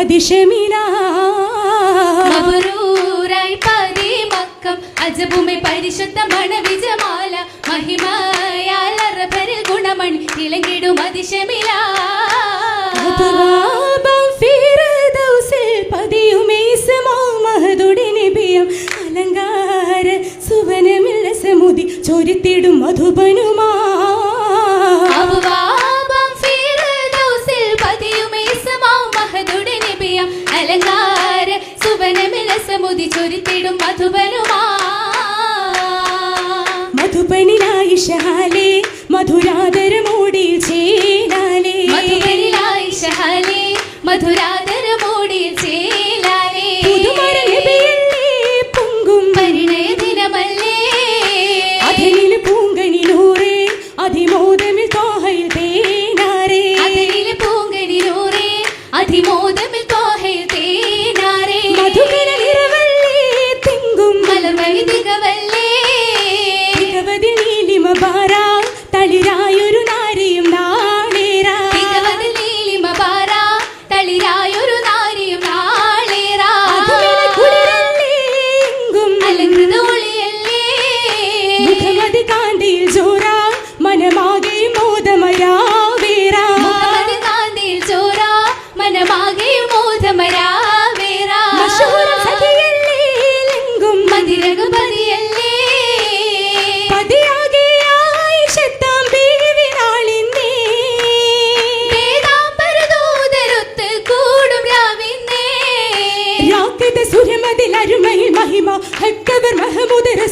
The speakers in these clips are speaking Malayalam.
അതിശമില മബറൂറായി പതി മക്കം അജബുമെ പരിശുദ്ധ മണവിജമാല മഹിമയാൽ അറബരിൽ ഗുണമണി ഇളങ്ങിടും അതിശമില അലങ്കാര സുവനമില്ല സമുതി ചൊരിത്തിടും മധുബനുമാ. സമുദി ചൊരിത്തിടും മധുബനുമാ. മധുബനിലായി ഷഹാലേ മധുരാദരമോടി ചേലാലേ. മധുബനിലായി ഷഹാലേ മധുരാദര മൂടിയിൽ ചേലാലേ. പുതുമര നബിയല്ലേ പൊങ്കും പരിണയ ദിനമല്ലേ അതിനിൽ പൂങ്കണിലൂറേ അതിമോദമിൽ തോഹയിൽ തേനാരേ. അതിലെ പൂങ്കരിലൂറേ അതിമോദമിൽ para మహిమ హెక్కవర్ మహమూదెర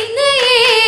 ഇന്ന് ഏ